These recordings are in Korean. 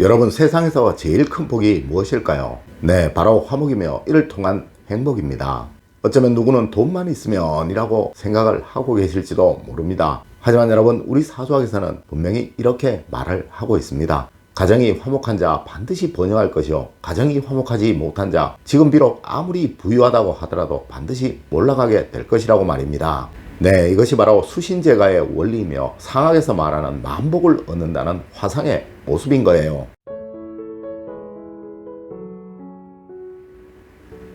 여러분 세상에서 제일 큰 복이 무엇일까요? 네, 바로 화목이며 이를 통한 행복입니다. 어쩌면 누구는 돈만 있으면 이라고 생각을 하고 계실지도 모릅니다. 하지만 여러분, 우리 사조학에서는 분명히 이렇게 말을 하고 있습니다. 가정이 화목한 자 반드시 번영할 것이요. 가정이 화목하지 못한 자 지금 비록 아무리 부유하다고 하더라도 반드시 올라가게 될 것이라고 말입니다. 네, 이것이 바로 수신제가의 원리이며 상학에서 말하는 만복을 얻는다는 화상의 모습인 거예요.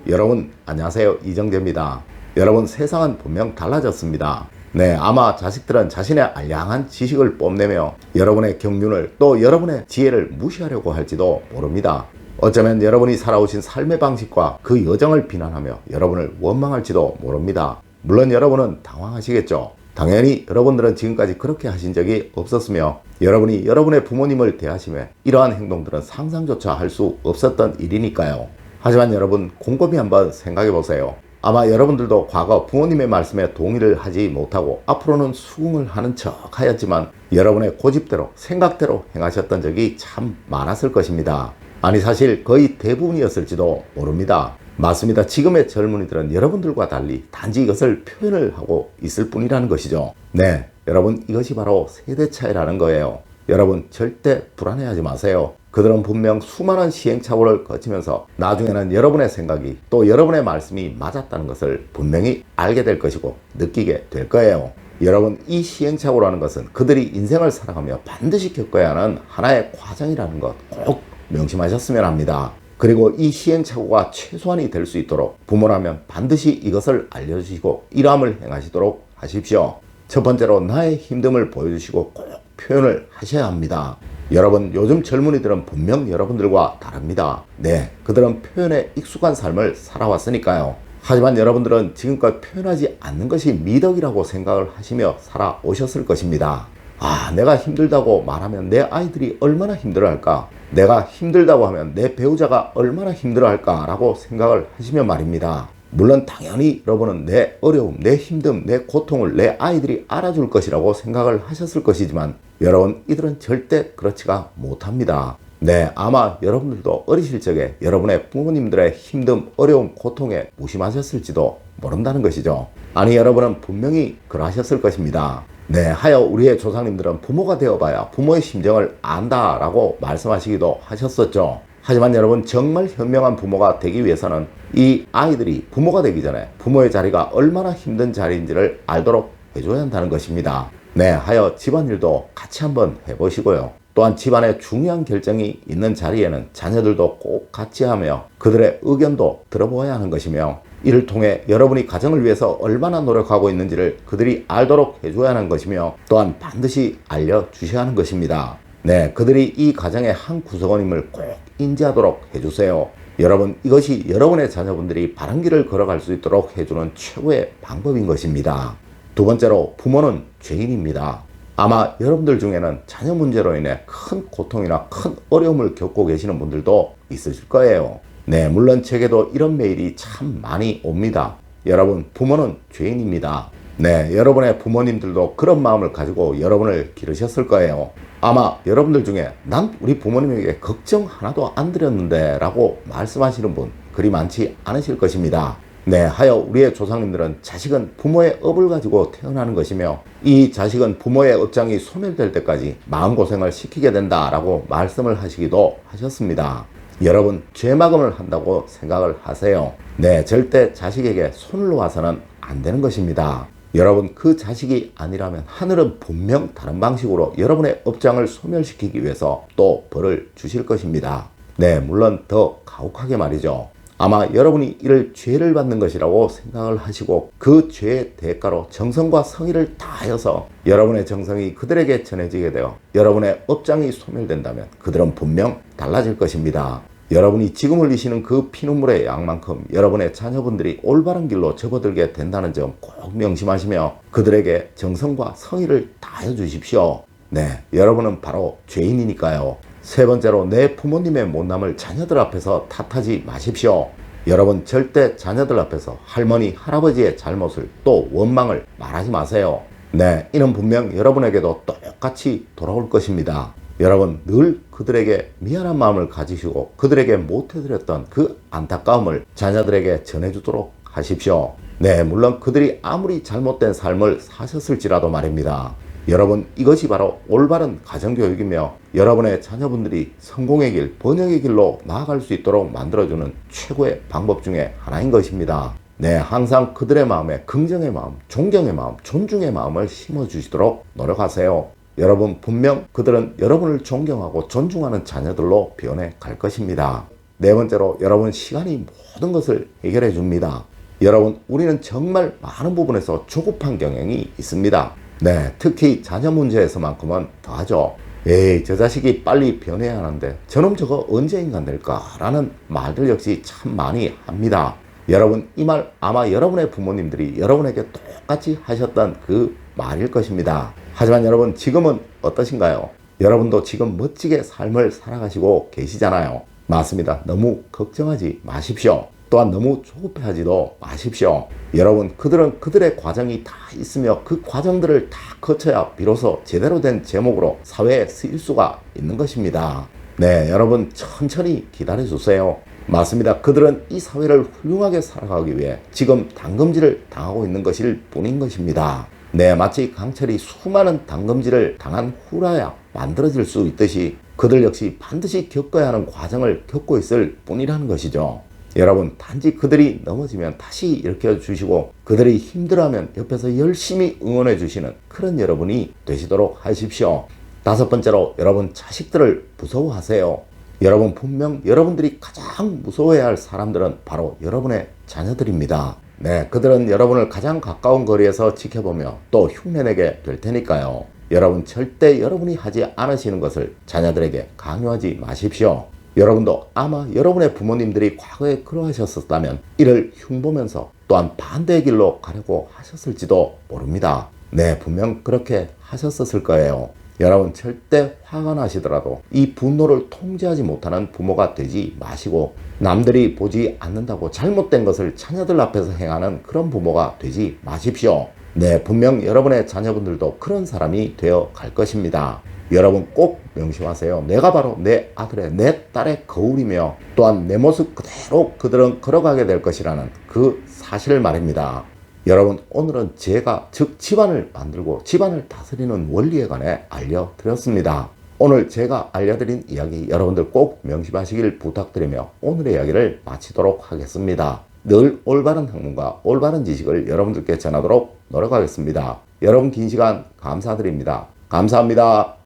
여러분 안녕하세요 이정재입니다. 여러분 세상은 분명 달라졌습니다. 네 아마 자식들은 자신의 알량한 지식을 뽐내며 여러분의 경륜을 또 여러분의 지혜를 무시하려고 할지도 모릅니다. 어쩌면 여러분이 살아오신 삶의 방식과 그 여정을 비난하며 여러분을 원망할지도 모릅니다. 물론 여러분은 당황하시겠죠. 당연히 여러분들은 지금까지 그렇게 하신 적이 없었으며 여러분이 여러분의 부모님을 대하시며 이러한 행동들은 상상조차 할 수 없었던 일이니까요. 하지만 여러분 곰곰이 한번 생각해 보세요. 아마 여러분들도 과거 부모님의 말씀에 동의를 하지 못하고 앞으로는 수긍을 하는 척 하였지만 여러분의 고집대로 생각대로 행하셨던 적이 참 많았을 것입니다. 아니 사실 거의 대부분이었을지도 모릅니다. 맞습니다. 지금의 젊은이들은 여러분들과 달리 단지 이것을 표현을 하고 있을 뿐이라는 것이죠. 네, 여러분 이것이 바로 세대 차이라는 거예요. 여러분 절대 불안해하지 마세요. 그들은 분명 수많은 시행착오를 거치면서 나중에는 여러분의 생각이 또 여러분의 말씀이 맞았다는 것을 분명히 알게 될 것이고 느끼게 될 거예요. 여러분 이 시행착오라는 것은 그들이 인생을 살아가며 반드시 겪어야 하는 하나의 과정이라는 것 꼭 명심하셨으면 합니다. 그리고 이 시행착오가 최소한이 될 수 있도록 부모라면 반드시 이것을 알려주시고 일함을 행하시도록 하십시오. 첫 번째로 나의 힘듦을 보여주시고 꼭 표현을 하셔야 합니다. 여러분, 요즘 젊은이들은 분명 여러분들과 다릅니다. 네, 그들은 표현에 익숙한 삶을 살아왔으니까요. 하지만 여러분들은 지금껏 표현하지 않는 것이 미덕이라고 생각을 하시며 살아오셨을 것입니다. 아, 내가 힘들다고 말하면 내 아이들이 얼마나 힘들어 할까? 내가 힘들다고 하면 내 배우자가 얼마나 힘들어 할까라고 생각을 하시면 말입니다. 물론 당연히 여러분은 내 어려움, 내 힘듦, 내 고통을 내 아이들이 알아줄 것이라고 생각을 하셨을 것이지만 여러분 이들은 절대 그렇지가 못합니다. 네, 아마 여러분들도 어리실 적에 여러분의 부모님들의 힘듦, 어려움, 고통에 무심하셨을지도 모른다는 것이죠. 아니 여러분은 분명히 그러하셨을 것입니다. 네, 하여 우리의 조상님들은 부모가 되어봐야 부모의 심정을 안다라고 말씀하시기도 하셨었죠. 하지만 여러분 정말 현명한 부모가 되기 위해서는 이 아이들이 부모가 되기 전에 부모의 자리가 얼마나 힘든 자리인지를 알도록 해줘야 한다는 것입니다. 네, 하여 집안일도 같이 한번 해보시고요. 또한 집안에 중요한 결정이 있는 자리에는 자녀들도 꼭 같이 하며 그들의 의견도 들어보아야 하는 것이며 이를 통해 여러분이 가정을 위해서 얼마나 노력하고 있는지를 그들이 알도록 해줘야 하는 것이며 또한 반드시 알려주셔야 하는 것입니다. 네, 그들이 이 가정의 한 구성원임을 꼭 인지하도록 해주세요. 여러분, 이것이 여러분의 자녀분들이 바른 길을 걸어갈 수 있도록 해주는 최고의 방법인 것입니다. 두 번째로, 부모는 죄인입니다. 아마 여러분들 중에는 자녀 문제로 인해 큰 고통이나 큰 어려움을 겪고 계시는 분들도 있으실 거예요. 네, 물론 제게도 이런 메일이 참 많이 옵니다. 여러분, 부모는 죄인입니다. 네, 여러분의 부모님들도 그런 마음을 가지고 여러분을 기르셨을 거예요. 아마 여러분들 중에 난 우리 부모님에게 걱정 하나도 안 드렸는데 라고 말씀하시는 분 그리 많지 않으실 것입니다. 네, 하여 우리의 조상님들은 자식은 부모의 업을 가지고 태어나는 것이며 이 자식은 부모의 업장이 소멸될 때까지 마음고생을 시키게 된다라고 말씀을 하시기도 하셨습니다. 여러분, 죄막음을 한다고 생각을 하세요. 네, 절대 자식에게 손을 놓아서는 안 되는 것입니다. 여러분, 그 자식이 아니라면 하늘은 분명 다른 방식으로 여러분의 업장을 소멸시키기 위해서 또 벌을 주실 것입니다. 네, 물론 더 가혹하게 말이죠. 아마 여러분이 이를 죄를 받는 것이라고 생각을 하시고 그 죄의 대가로 정성과 성의를 다하여서 여러분의 정성이 그들에게 전해지게 되어 여러분의 업장이 소멸된다면 그들은 분명 달라질 것입니다. 여러분이 지금 흘리시는 그 피눈물의 양만큼 여러분의 자녀분들이 올바른 길로 접어들게 된다는 점 꼭 명심하시며 그들에게 정성과 성의를 다해 주십시오. 네, 여러분은 바로 죄인이니까요. 세 번째로 내 부모님의 못남을 자녀들 앞에서 탓하지 마십시오. 여러분 절대 자녀들 앞에서 할머니, 할아버지의 잘못을 또 원망을 말하지 마세요. 네, 이는 분명 여러분에게도 똑같이 돌아올 것입니다. 여러분 늘 그들에게 미안한 마음을 가지시고 그들에게 못해드렸던 그 안타까움을 자녀들에게 전해주도록 하십시오. 네, 물론 그들이 아무리 잘못된 삶을 사셨을지라도 말입니다. 여러분 이것이 바로 올바른 가정교육이며 여러분의 자녀분들이 성공의 길, 번영의 길로 나아갈 수 있도록 만들어주는 최고의 방법 중에 하나인 것입니다. 네, 항상 그들의 마음에 긍정의 마음, 존경의 마음, 존중의 마음을 심어주시도록 노력하세요. 여러분 분명 그들은 여러분을 존경하고 존중하는 자녀들로 변해 갈 것입니다. 네 번째로 여러분 시간이 모든 것을 해결해 줍니다. 여러분 우리는 정말 많은 부분에서 조급한 경향이 있습니다. 네, 특히 자녀 문제에서만큼은 더하죠. 에이, 저 자식이 빨리 변해야 하는데 저놈 저거 언제 인간 될까라는 말들 역시 참 많이 합니다. 여러분 이 말 아마 여러분의 부모님들이 여러분에게 똑같이 하셨던 그 말일 것입니다. 하지만 여러분 지금은 어떠신가요? 여러분도 지금 멋지게 삶을 살아가시고 계시잖아요. 맞습니다. 너무 걱정하지 마십시오. 또한 너무 조급해하지도 마십시오. 여러분, 그들은 그들의 과정이 다 있으며 그 과정들을 다 거쳐야 비로소 제대로 된 제목으로 사회에 쓰일 수가 있는 것입니다. 네, 여러분 천천히 기다려 주세요. 맞습니다. 그들은 이 사회를 훌륭하게 살아가기 위해 지금 당금질을 당하고 있는 것일 뿐인 것입니다. 네, 마치 강철이 수많은 당금질을 당한 후라야 만들어질 수 있듯이 그들 역시 반드시 겪어야 하는 과정을 겪고 있을 뿐이라는 것이죠. 여러분, 단지 그들이 넘어지면 다시 일으켜 주시고 그들이 힘들어하면 옆에서 열심히 응원해 주시는 그런 여러분이 되시도록 하십시오. 다섯 번째로 여러분 자식들을 무서워하세요. 여러분 분명 여러분들이 가장 무서워해야 할 사람들은 바로 여러분의 자녀들입니다. 네, 그들은 여러분을 가장 가까운 거리에서 지켜보며 또 흉내내게 될 테니까요. 여러분 절대 여러분이 하지 않으시는 것을 자녀들에게 강요하지 마십시오. 여러분도 아마 여러분의 부모님들이 과거에 그러하셨었다면 이를 흉보면서 또한 반대의 길로 가려고 하셨을지도 모릅니다. 네, 분명 그렇게 하셨었을 거예요. 여러분 절대 화가 나시더라도 이 분노를 통제하지 못하는 부모가 되지 마시고 남들이 보지 않는다고 잘못된 것을 자녀들 앞에서 행하는 그런 부모가 되지 마십시오. 네, 분명 여러분의 자녀분들도 그런 사람이 되어 갈 것입니다. 여러분 꼭 명심하세요. 내가 바로 내 아들의, 내 딸의 거울이며 또한 내 모습 그대로 그들은 걸어가게 될 것이라는 그 사실을 말입니다. 여러분 오늘은 제가 즉 집안을 만들고 집안을 다스리는 원리에 관해 알려드렸습니다. 오늘 제가 알려드린 이야기 여러분들 꼭 명심하시길 부탁드리며 오늘의 이야기를 마치도록 하겠습니다. 늘 올바른 학문과 올바른 지식을 여러분들께 전하도록 노력하겠습니다. 여러분 긴 시간 감사드립니다. 감사합니다.